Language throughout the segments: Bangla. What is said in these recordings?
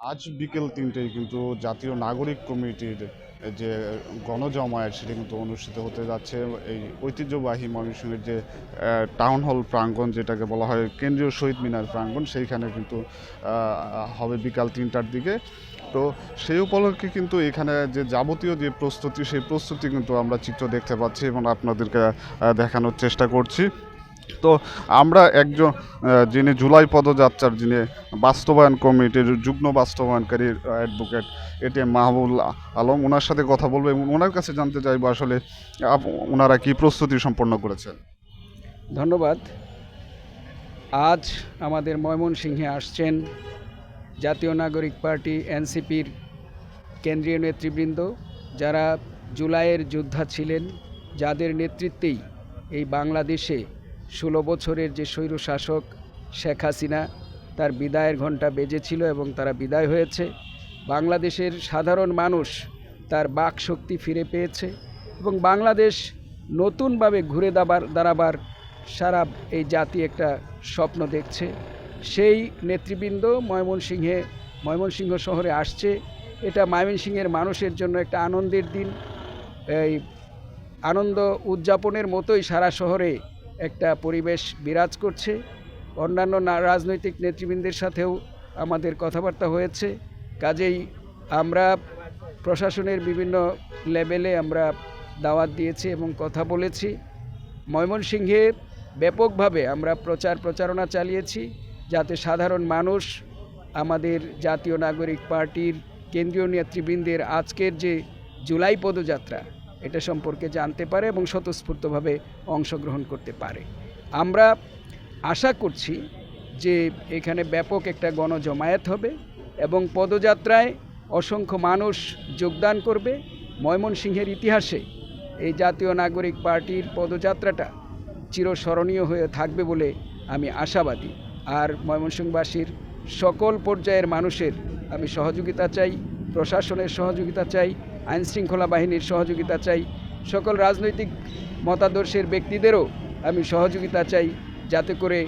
আজ বিকেল তিনটেই কিন্তু জাতীয় নাগরিক কমিটির যে গণজমায়েত সেটি কিন্তু অনুষ্ঠিত হতে যাচ্ছে। এই ঐতিহ্যবাহী ময়মনসিংহের যে টাউন হল প্রাঙ্গণ যেটাকে বলা হয়, কেন্দ্রীয় শহীদ মিনার প্রাঙ্গণ, সেইখানে কিন্তু হবে বিকাল তিনটার দিকে। তো সেই উপলক্ষে কিন্তু এখানে যে যাবতীয় যে প্রস্তুতি, সেই প্রস্তুতি কিন্তু আমরা চিত্র দেখতে পাচ্ছি এবং আপনাদেরকে দেখানোর চেষ্টা করছি। তো আমরা একজন যিনি জুলাই পদযাত্রার যিনি বাস্তবায়ন কমিটির যুগ্ম বাস্তবায়নকারী অ্যাডভোকেট এটি মাহবুল আলম, ওনার সাথে কথা বলব এবং ওনার কাছে জানতে চাইব আসলে ওনারা কি প্রস্তুতি সম্পন্ন করেছেন। ধন্যবাদ। আজ আমাদের ময়মনসিংহে আসছেন জাতীয় নাগরিক পার্টি এনসিপির কেন্দ্রীয় নেতৃবৃন্দ, যারা জুলাইয়ের যোদ্ধা ছিলেন, যাদের নেতৃত্বেই এই বাংলাদেশে ষোলো বছরের যে স্বৈরশাসক শেখ হাসিনা, তার বিদায়ের ঘণ্টা বেজেছিল এবং তারা বিদায় হয়েছে। বাংলাদেশের সাধারণ মানুষ তার বাক শক্তি ফিরে পেয়েছে এবং বাংলাদেশ নতুনভাবে ঘুরে দাবার, দাঁড়াবার সারা এই জাতি একটা স্বপ্ন দেখছে। সেই নেতৃবৃন্দ ময়মনসিংহে, ময়মনসিংহ শহরে আসছে। এটা ময়মনসিংহের মানুষের জন্য একটা আনন্দের দিন। এই আনন্দ উদযাপনের মতোই সারা শহরে একটা পরিবেশ বিরাজ করছে। অন্যান্য রাজনৈতিক নেতৃবৃন্দের সাথেও আমাদের কথাবার্তা হয়েছে। কাজেই আমরা প্রশাসনের বিভিন্ন লেভেলে আমরা দাওয়াত দিয়েছি এবং কথা বলেছি। ময়মনসিংহে ব্যাপকভাবে আমরা প্রচার প্রচারণা চালিয়েছি যাতে সাধারণ মানুষ, আমাদের জাতীয় নাগরিক পার্টির কেন্দ্রীয় নেতৃবৃন্দের আজকের যে জুলাই পদযাত্রা এটা সম্পর্কে জানতে পারে এবং স্বতঃস্ফূর্তভাবে অংশগ্রহণ করতে পারে। আমরা আশা করছি যে এখানে ব্যাপক একটা গণজমায়েত হবে এবং পদযাত্রায় অসংখ্য মানুষ যোগদান করবে। ময়মনসিংহের ইতিহাসে এই জাতীয় নাগরিক পার্টির পদযাত্রাটা চিরস্মরণীয় হয়ে থাকবে বলে আমি আশাবাদী। আর ময়মনসিংহবাসীর সকল পর্যায়ের মানুষের আমি সহযোগিতা চাই, প্রশাসনের সহযোগিতা চাই আইনশৃঙ্খলা বাহিনীর সহযোগিতা চাই। সকল রাজনৈতিক মতাদর্শের ব্যক্তিদেরও আমি সহযোগিতা চাই যাতে করে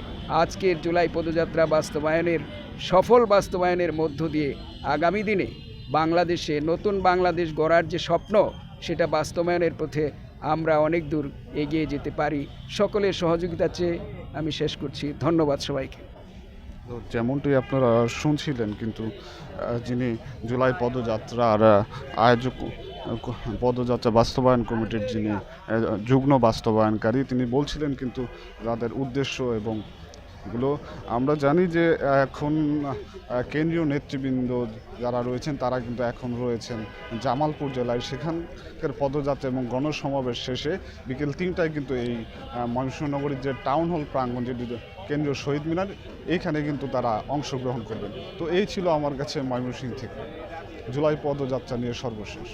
আজকের জুলাই পদযাত্রা বাস্তবায়নের, সফল বাস্তবায়নের মধ্য দিয়ে আগামী দিনে বাংলাদেশে নতুন বাংলাদেশ গড়ার যে স্বপ্ন, সেটা বাস্তবায়নের পথে আমরা অনেক দূর এগিয়ে যেতে পারি। সকলের সহযোগিতা চেয়ে আমি শেষ করছি। ধন্যবাদ সবাইকে। তো যেমনটি আপনারা শুনছিলেন, কিন্তু যিনি জুলাই পদযাত্রার আয়োজক, পদযাত্রা বাস্তবায়ন কমিটির যিনি যুগ্ম বাস্তবায়নকারী, তিনি বলছিলেন কিন্তু তাদের উদ্দেশ্য এবং এগুলো আমরা জানি যে এখন কেন্দ্রীয় নেতৃবৃন্দ যারা রয়েছেন তারা কিন্তু এখন রয়েছেন জামালপুর জেলায়। সেখানকার পদযাত্রা এবং গণসমাবেশ শেষে বিকেল তিনটায় কিন্তু এই আহ, ময়মনসিংহ নগরীর যে টাউন হল প্রাঙ্গণ যেটি কেন্দ্রীয় শহীদ মিনার এইখানে কিন্তু তারা অংশগ্রহণ করবেন। তো এই ছিল আমার কাছে ময়মনসিংহ থেকে। জুলাই পদযাত্রা নিয়ে সর্বশেষ।